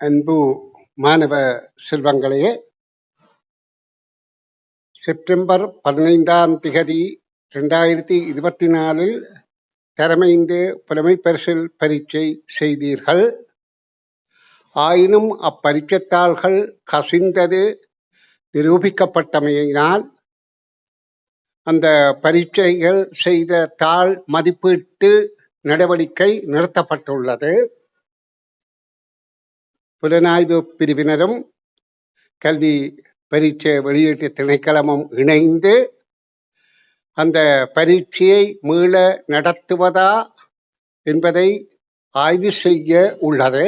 அன்பு மாணவ செல்வங்களே செப்டம்பர் பதினைந்தாம் திகதி ரெண்டாயிரத்தி இருபத்தி நாலில் திறமைந்து புலமை பரிசில் பரீட்சை செய்தீர்கள். ஆயினும் அப்பரீட்சைத்தாள்கள் கசிந்தது நிரூபிக்கப்பட்டமையினால் அந்த பரீட்சைகள் செய்த தாள் மதிப்பீட்டு நடவடிக்கை நிறுத்தப்பட்டுள்ளது. புலனாய்வு பிரிவினரும் கல்வி பரீட்சை வெளியீட்டு திணைக்களமும் இணைந்து அந்த பரீட்சையை மீள நடத்துவதா என்பதை ஆய்வு செய்ய உள்ளது.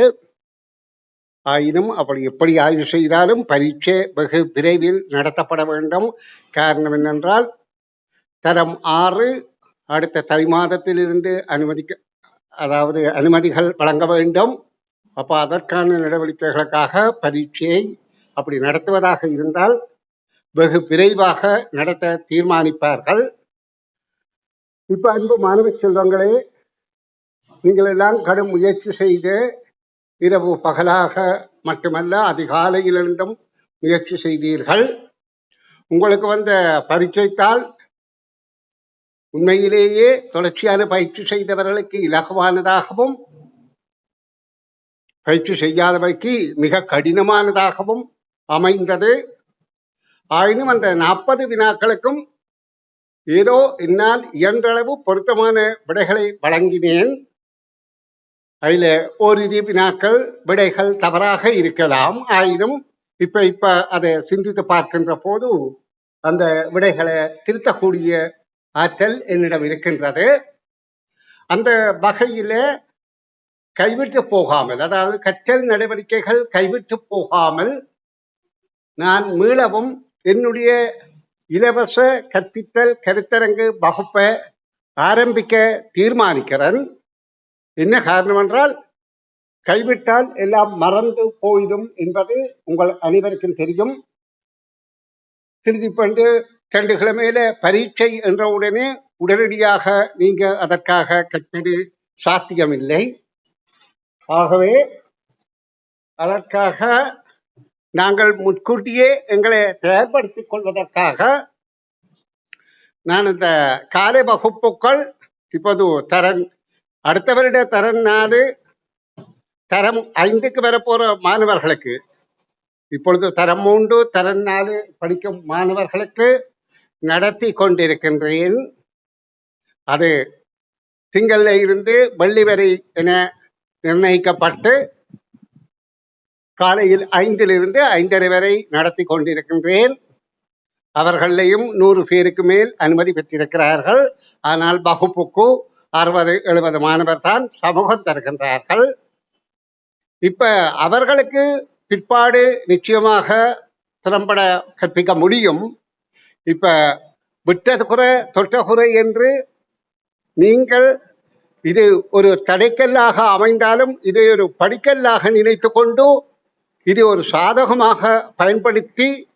ஆயினும் அப்படி எப்படி ஆய்வு செய்தாலும் பரீட்சை வெகு விரைவில் நடத்தப்பட வேண்டும். காரணம் என்னென்றால் தரம் ஆறு அடுத்த தை மாதத்திலிருந்து அனுமதிக்க அதாவது அனுமதிகள் வழங்க வேண்டும். அப்போ அதற்கான நடவடிக்கைகளுக்காக பரீட்சையை அப்படி நடத்துவதாக இருந்தால் வெகு விரைவாக நடத்த தீர்மானிப்பார்கள். இப்ப அன்பு மாணவ செல்வங்களே நீங்கள் எல்லாம் கடும் முயற்சி செய்து இரவு பகலாக மட்டுமல்ல அதிகாலையிலிருந்தும் முயற்சி செய்தீர்கள். உங்களுக்கு வந்த பரீட்சைத்தால் உண்மையிலேயே தொடர்ச்சியான பயிற்சி செய்தவர்களுக்கு இலகுவானதாகவும் பயிற்சி செய்யாதவைக்கு மிக கடினமானதாகவும் அமைந்தது. ஆயினும் அந்த நாற்பது வினாக்களுக்கும் ஏதோ என்னால் இயன்றளவு பொருத்தமான விடைகளை வழங்கினேன். அதில் ஓரிரு வினாக்கள் விடைகள் தவறாக இருக்கலாம். ஆயினும் இப்ப இப்ப அதை சிந்தித்து பார்க்கின்ற போது அந்த விடைகளை திருத்தக்கூடிய ஆற்றல் என்னிடம் இருக்கின்றது. அந்த வகையில கைவிட்டு போகாமல் அதாவது கற்றல் நடவடிக்கைகள் கைவிட்டு போகாமல் நான் மீளவும் என்னுடைய இலவச கற்பித்தல் கருத்தரங்கு வகுப்பை ஆரம்பிக்க தீர்மானிக்கிறேன். என்ன காரணம் என்றால் கைவிட்டால் எல்லாம் மறந்து போயிடும் என்பது உங்கள் அனைவருக்கும் தெரியும். திருதி பண்டு ரெண்டு கிழமையில பரீட்சை என்ற உடனே உடனடியாக நீங்க அதற்காக கற்பது சாத்தியமில்லை. ஆகவே அதற்காக நாங்கள் முன்கூட்டியே எங்களை தயார்படுத்திக் கொள்வதற்காக நான் இந்த காலை வகுப்புகள் இப்போது தரன் அடுத்த வருட தரன் நாலு தரம் ஐந்துக்கு வரப்போற மாணவர்களுக்கு இப்பொழுது தரம் மூன்று தரம் நாலு படிக்கும் மாணவர்களுக்கு நடத்தி கொண்டிருக்கின்றேன். அது திங்கள்ல இருந்து வெள்ளி வரை என நிர்ணயிக்கப்பட்டு காலையில் ஐந்திலிருந்து ஐந்தரை வரை நடத்தி கொண்டிருக்கின்றேன். அவர்களையும் நூறு பேருக்கு மேல் அனுமதி பெற்றிருக்கிறார்கள். ஆனால் வகுப்புக்கு அறுபது எழுபது மாணவர் தான் சமூகம் தருகின்றார்கள். இப்ப அவர்களுக்கு பிற்பாடு நிச்சயமாக திறம்பட கற்பிக்க முடியும். இப்ப விட்டது குறை தொட்ட குறை என்று நீங்கள் இது ஒரு தடைக்கல்லாக அமைந்தாலும் இதை ஒரு படிக்கல்லாக நினைத்து கொண்டு இது ஒரு சாதகமாக பயன்படுத்தி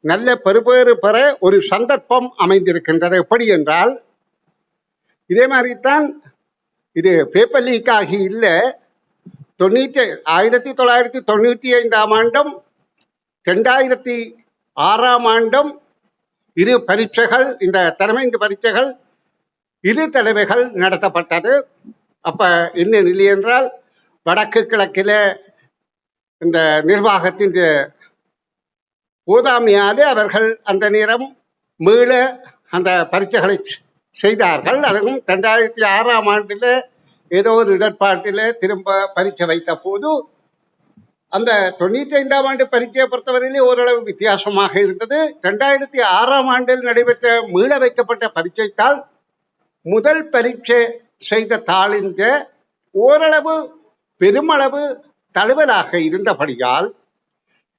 நல்ல பெறுபேறு பெற ஒரு சந்தர்ப்பம் அமைந்திருக்கின்றது. எப்படி என்றால் இதே மாதிரித்தான் இது பேப்பர் லீக் ஆகி இல்லை தொண்ணூற்றி ஆயிரத்தி தொள்ளாயிரத்தி தொண்ணூற்றி ஐந்தாம் ஆண்டும் ரெண்டாயிரத்தி ஆறாம் ஆண்டும் இரு பரீட்சைகள் இந்த தலைமைந்து பரீட்சைகள் இரு தடவைகள் நடத்தப்பட்டது. அப்ப என்ன நிலை என்றால் வடக்கு கிழக்கில் இந்த நிர்வாகத்தின் போதாமையாலே அவர்கள் அந்த நேரம் மீள அந்த பரீட்சைகளை செய்தார்கள். அதுவும் ரெண்டாயிரத்தி ஆறாம் ஆண்டில் ஏதோ ஒரு இடர்பாட்டில் திரும்ப பரீட்சை வைத்த போது அந்த தொண்ணூற்றி ஐந்தாம் ஆண்டு பரீட்சையை பொறுத்தவரையிலே ஓரளவு வித்தியாசமாக இருந்தது. ரெண்டாயிரத்தி ஆறாம் ஆண்டில் நடைபெற்ற மீள வைக்கப்பட்ட பரீட்சைத்தால் முதல் பரீட்சை செய்த தாளிந்த ஓரளவு பெருமளவு தழுவலாக இருந்தபடியால்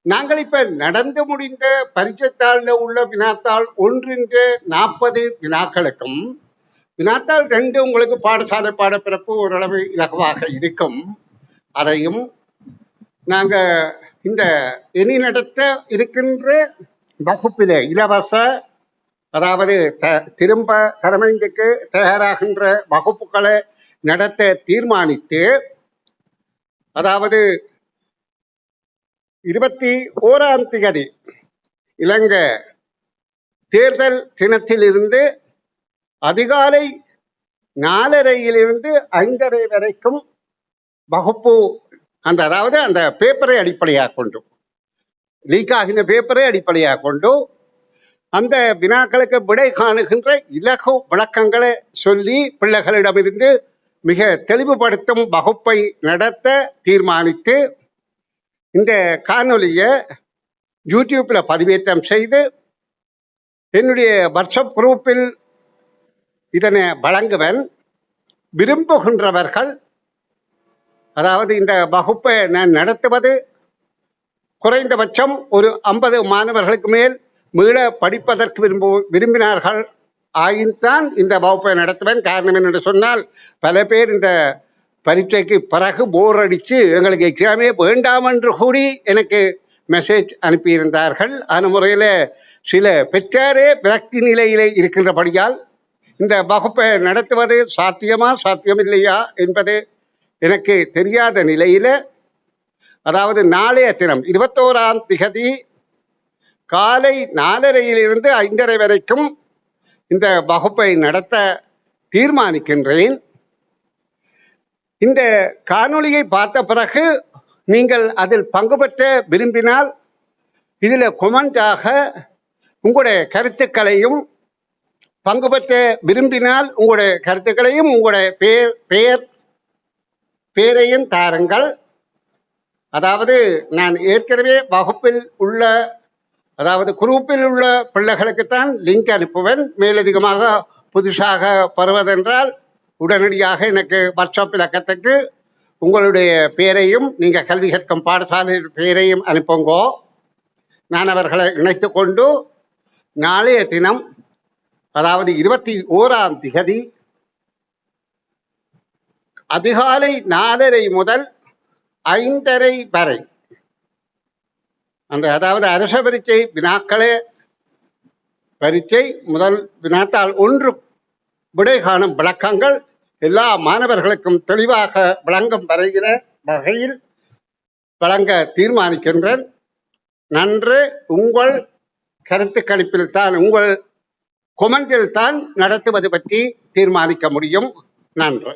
நாங்கள் இப்ப நடந்து முடிந்த பரிச்சைத்தாளில் உள்ள வினாத்தாள் ஒன்றின்று நாற்பது வினாக்களுக்கும் வினாத்தாள் ரெண்டு உங்களுக்கு பாடசாலை பாடப்பிறப்பு ஓரளவு இலகுவாக இருக்கும். அதையும் நாங்க இந்த இனி நடத்த இருக்கின்ற வகுப்பிலே இலவச அதாவது த திரும்ப தலைமைக்கு தயாராகின்ற வகுப்புகளை நடத்த தீர்மானித்து அதாவது இருபத்தி ஓராம் திகதி இலங்கை தேர்தல் தினத்திலிருந்து அதிகாலை நாலரையிலிருந்து ஐந்தரை வரைக்கும் வகுப்பு அந்த அதாவது அந்த பேப்பரை அடிப்படையாக கொண்டு லீக் ஆகின பேப்பரை அடிப்படையாக கொண்டு அந்த வினாக்களுக்கு விடை காணுகின்ற இலகு விளக்கங்களை சொல்லி பிள்ளைகளிடமிருந்து மிக தெளிவுபடுத்தும் வகுப்பை நடத்த தீர்மானித்து இந்த காணொலியை யூடியூப்பில் பதிவேற்றம் செய்து என்னுடைய வாட்ஸ்அப் குரூப்பில் இதனை வழங்குவன். விரும்புகின்றவர்கள் அதாவது இந்த வகுப்பை நான் நடத்துவது குறைந்தபட்சம் ஒரு ஐம்பது மாணவர்களுக்கு மேல் மீள படிப்பதற்கு விரும்பு விரும்பினார்கள். ஆயின்தான் இந்த வகுப்பை நடத்துவேன். காரணம் என்னென்று சொன்னால் பல பேர் இந்த பரீட்சைக்கு பிறகு போர் அடித்து எங்களுக்கு எக்ஸாமே வேண்டாம் என்று கூறி எனக்கு மெசேஜ் அனுப்பியிருந்தார்கள். அந்த முறையில் சில பெற்றாரே விரக்தி நிலையிலே இருக்கின்றபடியால் இந்த வகுப்பை நடத்துவது சாத்தியமா சாத்தியமில்லையா என்பது எனக்கு தெரியாத நிலையில் அதாவது நாளைய தினம் இருபத்தோராம் திகதி காலை நாலரையிலிருந்து ஐந்தரை வரைக்கும் இந்த வகுப்பை நடத்த தீர்மானிக்கின்றேன். இந்த காணொளியை பார்த்த பிறகு நீங்கள் அதில் பங்கு பெற்ற விரும்பினால் இதில் கொமெண்டாக உங்களுடைய கருத்துக்களையும் பங்கு பெற்ற விரும்பினால் உங்களுடைய கருத்துக்களையும் உங்களுடைய பேர் பெயர் பேரையும் தாருங்கள். அதாவது நான் ஏற்கனவே வகுப்பில் உள்ள அதாவது குரூப்பில் உள்ள பிள்ளைகளுக்குத்தான் லிங்க் அனுப்புவேன். மேலதிகமாக புதுசாக வருவதென்றால் உடனடியாக எனக்கு வாட்ஸ்அப் இலக்கத்துக்கு உங்களுடைய பேரையும் நீங்கள் கல்வி கற்கும் பாடசாலையின் பேரையும் அனுப்புங்கோ. நான் அவர்களை இணைத்து கொண்டு நாளைய தினம் அதாவது இருபத்தி ஓராம் திகதி அதிகாலை நாலரை முதல் ஐந்தரை வரை அந்த அதாவது அரச பரீட்சை வினாக்களே பரீட்சை முதல் வினாத்தால் ஒன்று விடை காணும் விளக்கங்கள் எல்லா மாணவர்களுக்கும் தெளிவாக விளங்கும் வரைகிற வகையில் வழங்க தீர்மானிக்கின்றேன். நன்று உங்கள் கருத்து கணிப்பில் தான் உங்கள் கொமெண்டில் தான் நடத்துவது பற்றி தீர்மானிக்க முடியும். நன்று.